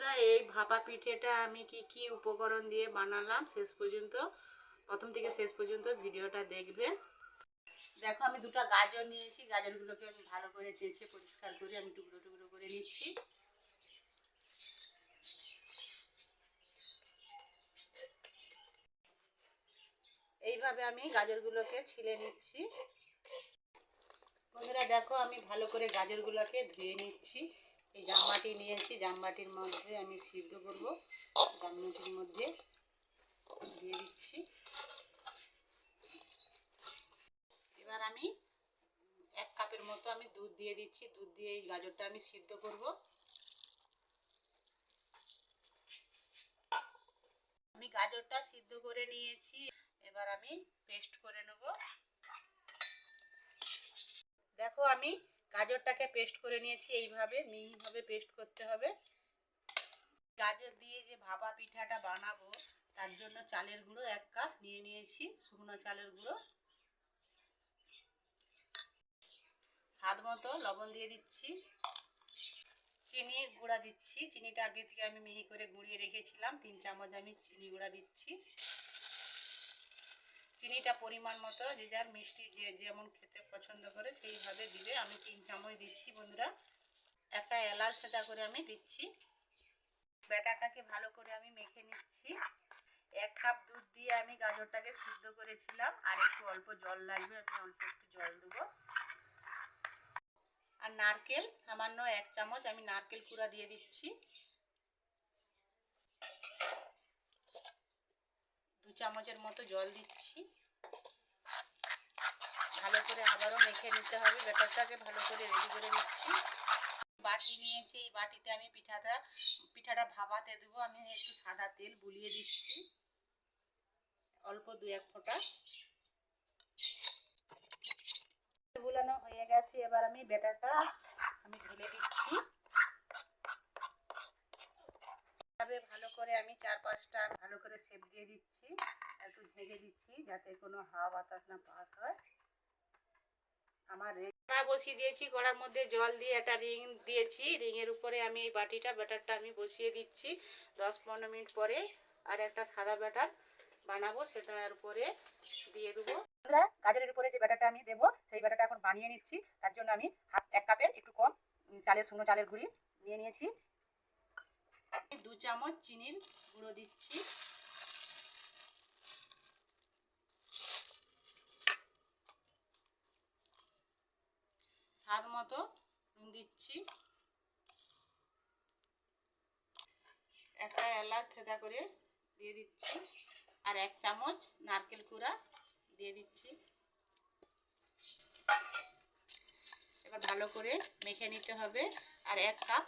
বন্ধুরা, এই ভাপা পিঠেটা আমি কি কি উপকরণ দিয়ে বানালাম শেষ পর্যন্ত? প্রথম থেকে শেষ পর্যন্ত ভিডিওটা দেখবে দেখো, আমি দুটো গাজর নিয়েছি। গাজরগুলোকে আমি ভালো করে চেঁচে পরিষ্কার করে আমি টুকরো টুকরো করে নিচ্ছি। এইভাবে আমি গাজরগুলোকে ছিলে নিচ্ছি। বন্ধুরা, দেখো, আমি ভালো করে গাজরগুলোকে ধুয়ে নিচ্ছি। নিয়েছি জামবাটির মধ্যে আমি সিদ্ধ করব। জামবাটির মধ্যে দিয়ে দিচ্ছি। এবার আমি এক কাপের মতো আমি দুধ দিয়ে দিচ্ছি। দুধ দিয়ে এই গাজরটা আমি সিদ্ধ করব। আমি গাজরটা সিদ্ধ করে নিয়েছি। এবার আমি পেস্ট করে নেব। দেখো আমি গাজরটাকে পেস্ট করে নিয়েছি এইভাবে, মিহিভাবে পেস্ট করতে হবে। গাজর দিয়ে যে ভাপা পিঠাটা বানাবো, তার জন্য চালের গুঁড়ো এক কাপ নিয়ে নিয়েছি, শুকনো চালের গুঁড়ো। স্বাদ মতো লবণ দিয়ে দিচ্ছি। চিনি গুঁড়া দিচ্ছি। চিনিটা আগে থেকে আমি মিহি করে গুঁড়িয়ে রেখেছিলাম। তিন চামচ আমি চিনি গুঁড়া দিচ্ছি। চিনিটা পরিমাণ মতো, যে যার মিষ্টি যে যেমন খেতে পছন্দ করে, সেইভাবে আমি তিন চামচ দিচ্ছি বন্ধুরা। একটা এলাচ থেতা করে আমি দিচ্ছি। ব্যাটারটাকে ভালো করে আমি মেখে নিচ্ছি। এক কাপ দুধ দিয়ে আমি গাজরটাকে সিদ্ধ করেছিলাম। আর একটু অল্প জল লাগবে, আমি অল্প একটু জল দেবো। আর নারকেল, সামান্য এক চামচ আমি নারকেল কুড়া দিয়ে দিচ্ছি। দু চামচের মতো জল দিচ্ছি। ভালো করে আবারও মেখে নিতে হবে। ব্যাটারটাকে ভালো করে রেডি করে নিচ্ছি। বাটি নিয়েছি, এই বাটিতে আমি পিঠাটা পিঠাটা ভাবাতে দেবো। আমি একটু সাদা তেল বুলিয়ে দিচ্ছি। অল্প দু এক ফোঁটা। বুলানো হয়ে গেছে। এবার আমি ব্যাটারটা আমি ঢেলে দিচ্ছি। ভালো করে আমি চার পাঁচটা ভালো করে শেপ দিয়ে দিচ্ছি। একটু ঝেঁকে দিচ্ছি যাতে কোনো হাওয়া বাতাস না পাস হয়। আমার কড়া বসিয়ে দিয়েছি, কড়ার মধ্যে জল দিয়ে একটা রিং দিয়েছি। রিংয়ের উপরে আমি এই বাটিটা, ব্যাটারটা আমি বসিয়ে দিচ্ছি। দশ পনেরো মিনিট পরে আর একটা সাদা ব্যাটার বানাবো সেটার উপরে দিয়ে দেবো। গাজরের উপরে যে ব্যাটারটা আমি দেবো, সেই ব্যাটারটা এখন বানিয়ে নিচ্ছি। তার জন্য আমি হাফ, এক কাপের একটু কম চালের, শুকনো চালের গুঁড়ি নিয়ে নিয়েছি। দু চামচ চিনির গুঁড়ো দিচ্ছি স্বাদ মতো নুন দিচ্ছি। একটা এলাচ থেদা করে দিয়ে দিচ্ছি আর এক চামচ নারকেল কুড়া দিয়ে দিচ্ছি। এবার ভালো করে মেখে নিতে হবে। আর এক কাপ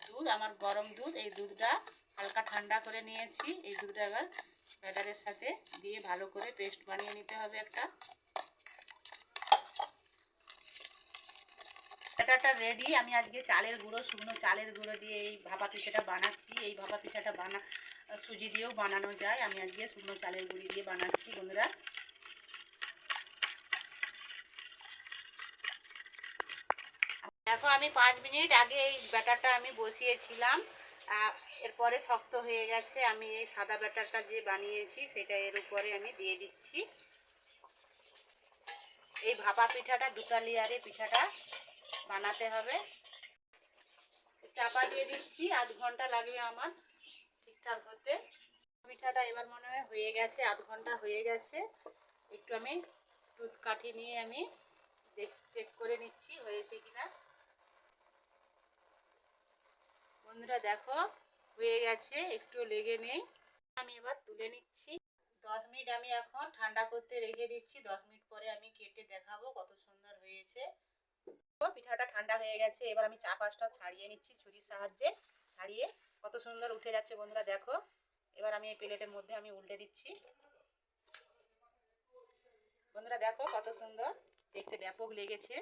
দুধ, আমার গরম দুধ, এই দুধটা হালকা ঠান্ডা করে নিয়েছি। এই দুধটা এবার ব্যাটারের সাথে দিয়ে ভালো করে পেস্ট বানিয়ে নিতে হবে একটা। ব্যাটারটা রেডি আমি আজকে চালের গুঁড়ো, শুকনো চালের গুঁড়ো দিয়ে এই ভাপা পিঠাটা বানাচ্ছি। এই ভাপা পিঠাটা বানা, সুজি দিয়েও বানানো যায়। আমি আজকে শুকনো চালের গুঁড়ি দিয়ে বানাচ্ছি, বন্ধুরা। দেখো, আমি পাঁচ মিনিট আগে এই ব্যাটারটা আমি বসিয়েছিলাম। এরপরে শক্ত হয়ে গেছে। আমি এই সাদা ব্যাটারটা যে বানিয়েছি, সেটা এর উপরে আমি দিয়ে দিচ্ছি। এই ভাপা পিঠাটা দুটা লেয়ারে পিঠাটা বানাতে হবে। চাপা দিয়ে দিচ্ছি, আধ ঘণ্টা লাগবে আমার ঠিকঠাক হতে। পিঠাটা এবার মনে হয় হয়ে গেছে, আধ ঘণ্টা হয়ে গেছে। একটু আমি দুধ কাঠি নিয়ে আমি চেক করে নিচ্ছি, হয়েছে কিনা। বন্ধুরা দেখো, হয়ে গেছে, একটু লেগে নেই। আমি এবার তুলে নিচ্ছি। দশ মিনিট আমি এখন ঠান্ডা করতে রেখে দিচ্ছি। দশ মিনিট পরে আমি কেটে দেখাবো কত সুন্দর হয়েছে। ঠান্ডা হয়ে গেছে, এবার আমি চা পাঁচটা ছাড়িয়ে নিচ্ছি ছুরির সাহায্যে। ছাড়িয়ে কত সুন্দর উঠে যাচ্ছে বন্ধুরা, দেখো। এবার আমি এই প্লেটের মধ্যে আমি উল্টে দিচ্ছি। বন্ধুরা, দেখো কত সুন্দর, দেখতে ব্যাপক লেগেছে।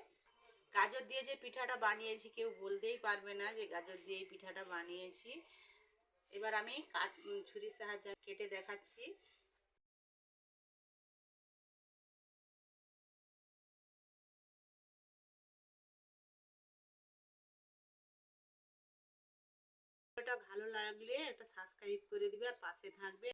গাজর দিয়ে যে পিঠাটা বানিয়েছি, কেউ বলতেই পারবে না যে গাজর দিয়ে এই পিঠাটা বানিয়েছি। এবার আমি কাট ছুরির সাহায্যে কেটে দেখাচ্ছি। ভিডিওটা ভালো লাগলে একটা সাবস্ক্রাইব করে দিবে আর পাশে থাকবে